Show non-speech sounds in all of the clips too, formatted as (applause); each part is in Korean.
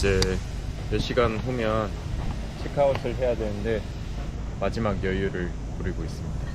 이제 몇 시간 후면 체크아웃을 해야 되는데 마지막 여유를 부리고 있습니다.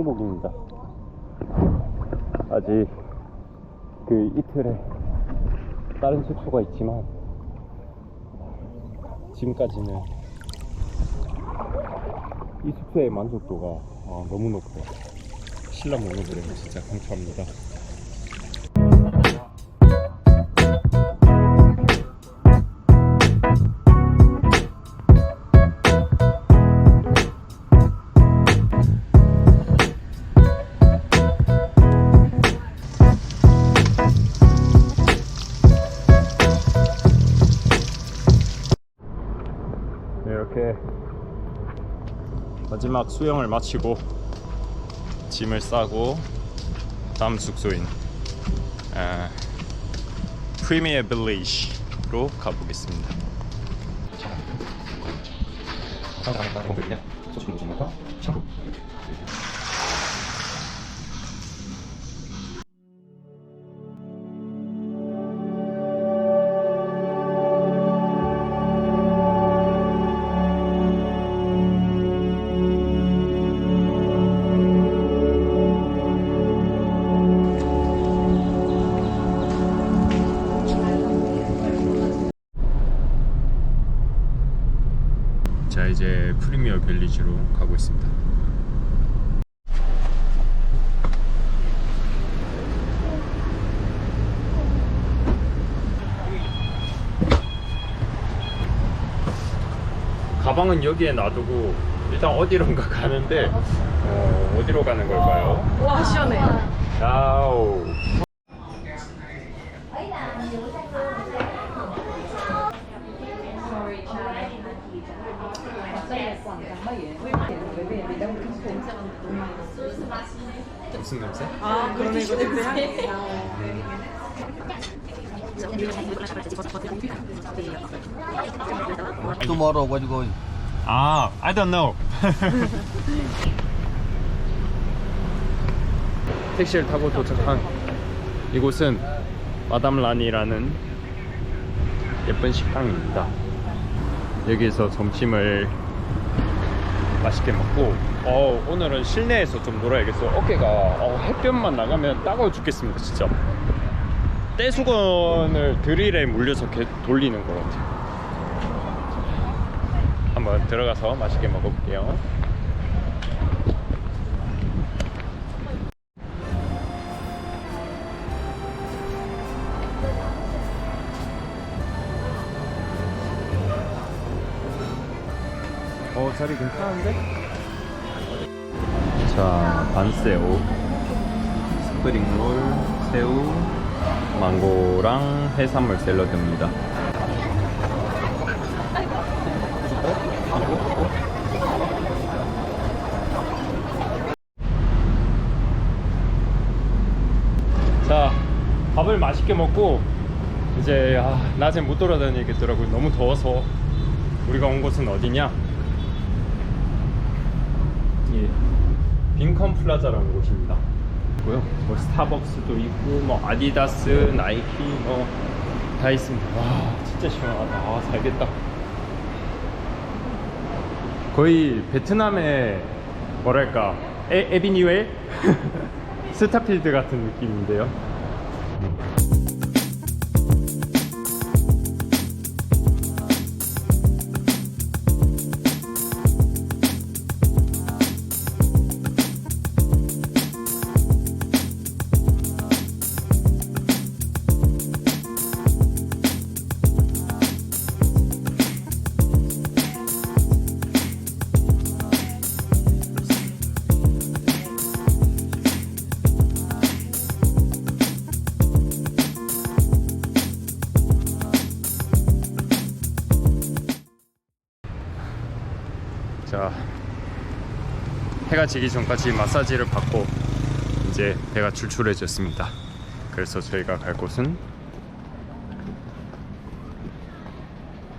천국입니다. 아직 그 이틀에 다른 숙소가 있지만 지금까지는 이 숙소의 만족도가 아, 너무 높고 신라 모노브레인 진짜 강추합니다. 마지막 수영을 마치고 짐을 싸고 다음 숙소인 아, 프리미어 빌리지로 가보겠습니다. 자 프리미어 빌리지로 가고 있습니다. 가방은 여기에 놔두고 일단 어디론가 (laughs) 가는데 어, 어디로 가는 걸까요? 와 시원해. 야오. 무슨 냄새? 아 그러네 이거 냄새. Tomorrow, where you going? 아, I don't know. (laughs) 택시를 타고 도착한 이곳은 마담 라니라는 예쁜 식당입니다. 여기서 점심을 맛있게 먹고 어, 오늘은 실내에서 좀 놀아야겠어. 어깨가 어, 햇볕만 나가면 따가워 죽겠습니다, 진짜. 떼수건을 드릴에 물려서 돌리는 것 같아요. 한번 들어가서 맛있게 먹어볼게요. 자리 괜찮은데? 자, 반새우, 스프링롤, 새우, 망고랑 해산물 샐러드입니다. 자 밥을 맛있게 먹고 이제 아, 낮에 못 돌아다니겠더라고요. 너무 더워서. 우리가 온 곳은 어디냐 예, 빈컨 플라자라는 곳입니다. 고요. 뭐 스타벅스도 있고 뭐 아디다스 나이키 뭐 다 있습니다. 와 진짜 시원하다. 아 살겠다. 거의 베트남의 뭐랄까 에, 에비뉴엘 (laughs) 스타필드 같은 느낌인데요 해가 지기 전까지 마사지를 받고 이제 배가 출출해졌습니다. 그래서 저희가 갈 곳은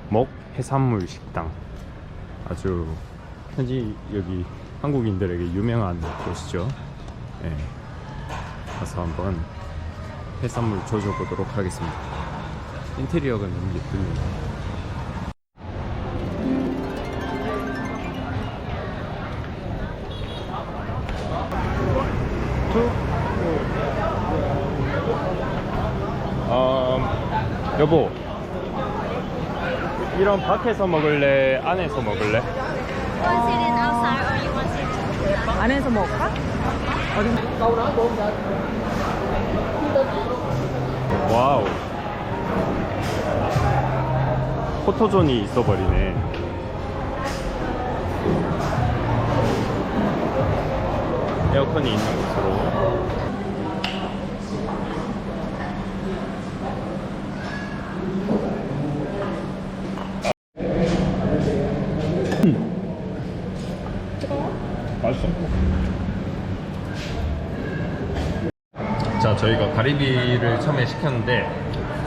먹 해산물 식당 아주 현지 여기 한국인들에게 유명한 곳이죠. 예. 가서 한번 해산물 조져보도록 하겠습니다. 인테리어가 너무 예쁩니다. 여보. 이런 밖에서 먹을래? 안에서 먹을래? want sit in outside or you want sit? 안에서 먹을까? 와우. 포토존이 있어버리네. 에어컨이 있는 곳으로. 맛있어. 자 저희가 가리비를 처음에 시켰는데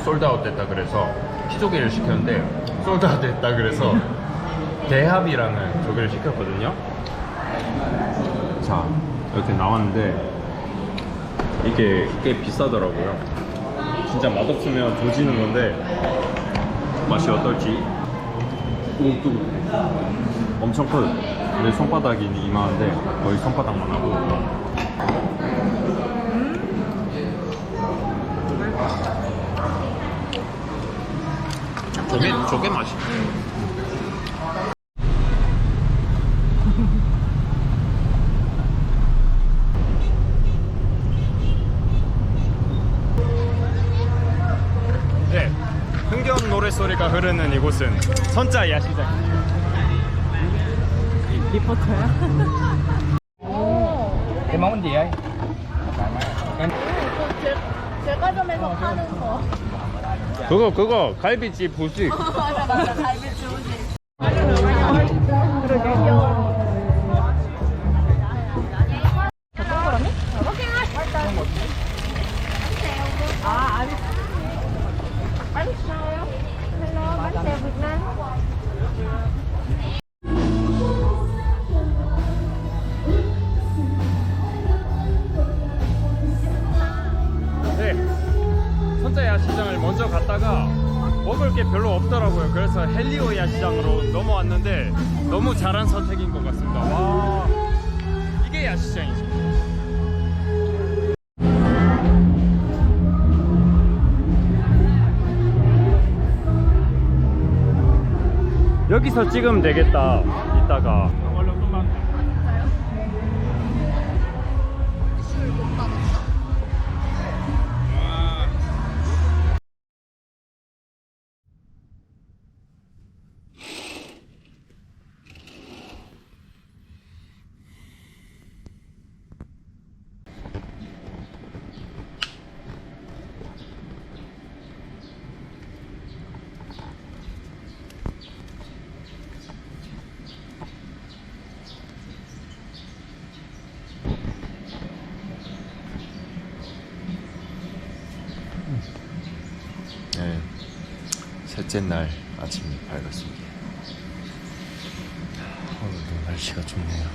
솔드아웃 됐다 그래서 피조개를 시켰는데 솔드아웃 됐다 그래서 (laughs) 대합이라는 조개를 시켰거든요. 자 이렇게 나왔는데 이게 꽤 비싸더라고요. 진짜 맛없으면 조지는 건데 맛이 어떨지. 오 뜨거 엄청 커 내 손바닥이 이만한데 거의 손바닥만 하고 조개 조개 맛이. 네, 흥겨운 노래소리가 흐르는 이곳은 선자 야시장. 리포터야? Cái món gì ấy? 제과점에서 파는 거. 그거 그거 갈비집 부식. (laughs) 맞아 맞아 갈비 주우지. 네, 먼저 갔다가 먹을 게 별로 없더라고요. 그래서 헬리오 야 시장으로 넘어왔는데 너무 잘한 선택인 것 같습니다. 와, 이게 야시장이죠. 여기서 찍으면 되겠다. 이따가. 셋째 날 아침이 밝았습니다. 오늘도 날씨가 좋네요.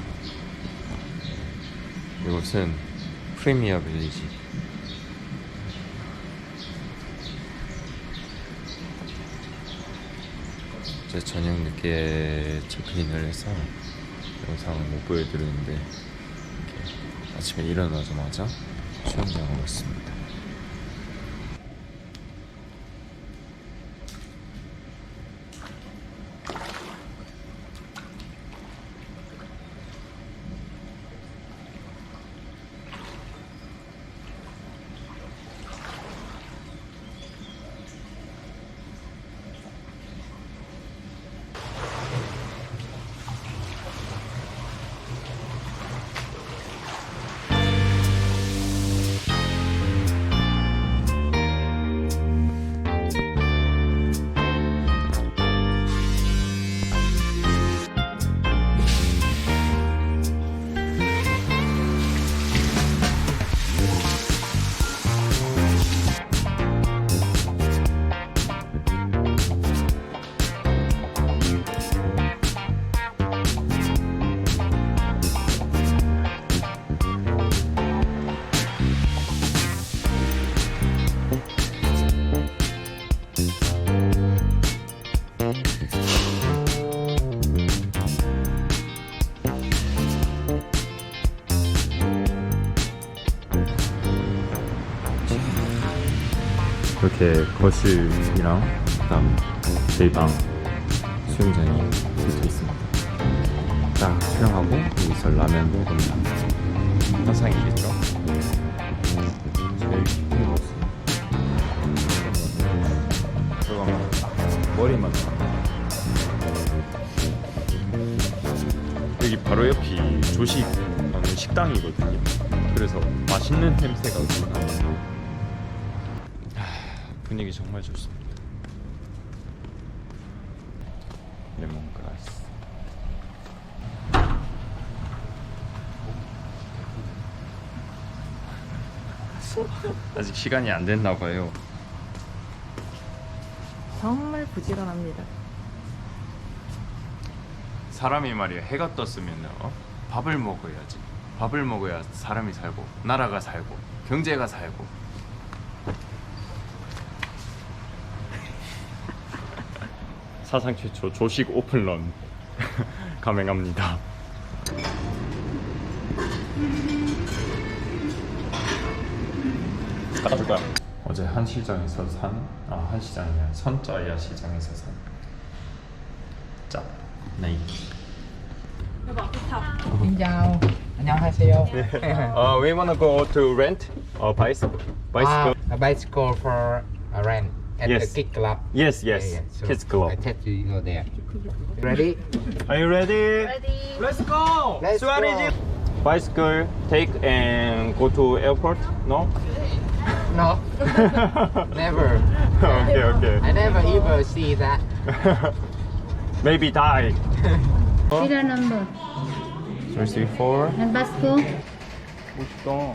이곳은 프리미어 빌리지. 제 저녁 늦게 체크인을 해서 영상을 못 보여드리는데 이렇게 아침에 일어나자마자 수영장을 왔습니다. 이렇게 거실이랑 그다음 저희 방 수영장이 붙어 있습니다. 딱 촬영하고 여기서 라면 먹으면 현상이겠죠? 제일 큰 곳은 들어가면 딱 머리만 나. 여기 바로 옆이 조식 식당이거든요. 그래서 맛있는 냄새가 나요. 분위기 정말 좋습니다. 레몬그라스. 아직 시간이 안 됐나 봐요. 정말 부지런합니다. 사람이 말이야 해가 떴으면 어? 밥을 먹어야지. 밥을 먹어야 사람이 살고 나라가 살고 경제가 살고. 사상 최초 조식 오픈런 감행합니다. 가볼 거야. 어제 한 시장에서 산, 아, 한 시장이 아니라 선자야 시장에서 산 짭, 나이키. Chào. 안녕하세요. Uh, we wanna go to rent a bicycle. Bicycle. Ah, a bicycle for a rent at Yes. the kick club. yes, Yeah, yes. yeah. So Kids club. I take you go there. Ready? Are you ready? Ready? Let's go. Let's 수아리지. go. Bicycle take and go to airport. No. No, (laughs) never. okay, okay. I never ever see that. (laughs) Maybe die. (laughs) Serial number. Three, three, four. And Basco. 멋있다.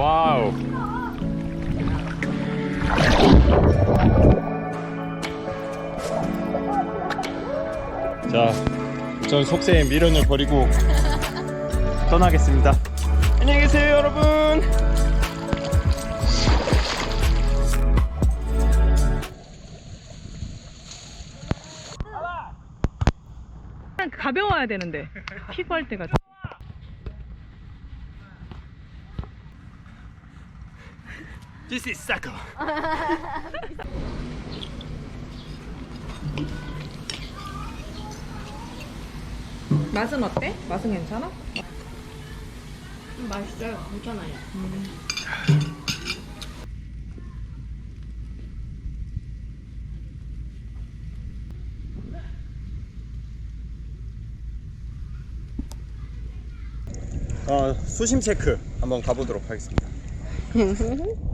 와우. 자, 전 속세의 미련을 버리고 떠나겠습니다. 안녕히 계세요, 여러분. 가벼워야 되는데 피부할 때가 This is soccer. (laughs) 맛은 어때? 맛은 괜찮아? 맛있어요. 괜찮아요. 어, 수심 체크 한번 가보도록 하겠습니다. (laughs)